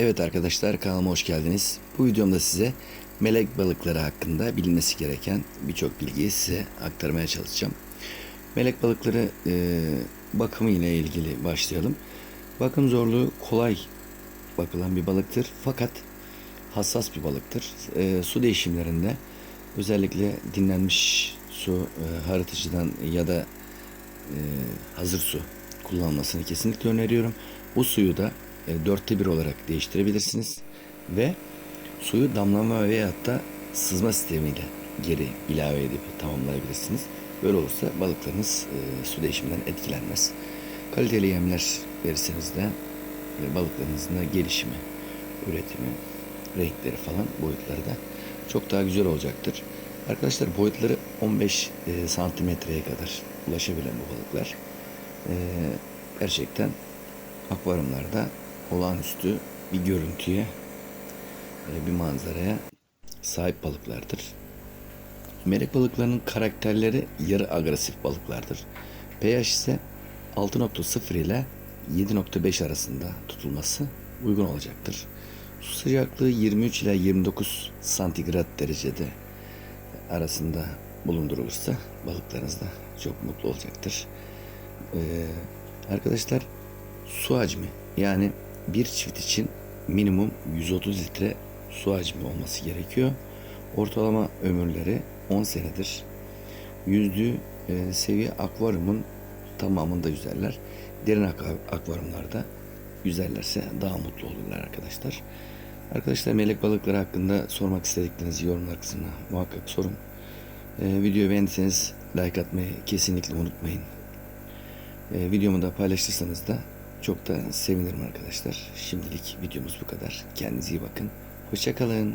Evet arkadaşlar kanalıma hoş geldiniz. Bu videomda size melek balıkları hakkında bilinmesi gereken birçok bilgiyi size aktarmaya çalışacağım. Melek balıkları e, bakımı ile ilgili başlayalım. Bakım zorluğu kolay bakılan bir balıktır fakat hassas bir balıktır. E, su değişimlerinde özellikle dinlenmiş su e, haritıcıdan ya da e, hazır su kullanılmasını kesinlikle öneriyorum. Bu suyu da dörtte bir olarak değiştirebilirsiniz ve suyu damlama veya da sızma sistemiyle geri ilave edip tamamlayabilirsiniz. Böyle olursa balıklarınız e, su değişiminden etkilenmez. Kaliteli yemler verirseniz de e, balıklarınızın da gelişimi, üretimi, renkleri falan boyutları da çok daha güzel olacaktır. Arkadaşlar boyutları 15 e, santimetreye kadar ulaşabilen bu balıklar e, gerçekten akvaryumlarda olağanüstü bir görüntüye, e, bir manzaraya sahip balıklardır. Melek balıklarının karakterleri yarı agresif balıklardır. pH ise 6.0 ile 7.5 arasında tutulması uygun olacaktır. Su sıcaklığı 23 ile 29 santigrat derecede arasında bulundurulursa balıklarınız da çok mutlu olacaktır. Ee, arkadaşlar su hacmi yani bir çift için minimum 130 litre su hacmi olması gerekiyor. Ortalama ömürleri 10 senedir. Yüzdüğü e, seviye akvaryumun tamamında yüzerler. Derin ak- akvaryumlarda yüzerlerse daha mutlu olurlar arkadaşlar. Arkadaşlar melek balıkları hakkında sormak istediklerinizi yorumlar kısmına muhakkak sorun. Ee, videoyu beğendiyseniz like atmayı kesinlikle unutmayın. Ee, videomu da paylaşırsanız da çok da sevinirim arkadaşlar. Şimdilik videomuz bu kadar. Kendinize iyi bakın. Hoşçakalın.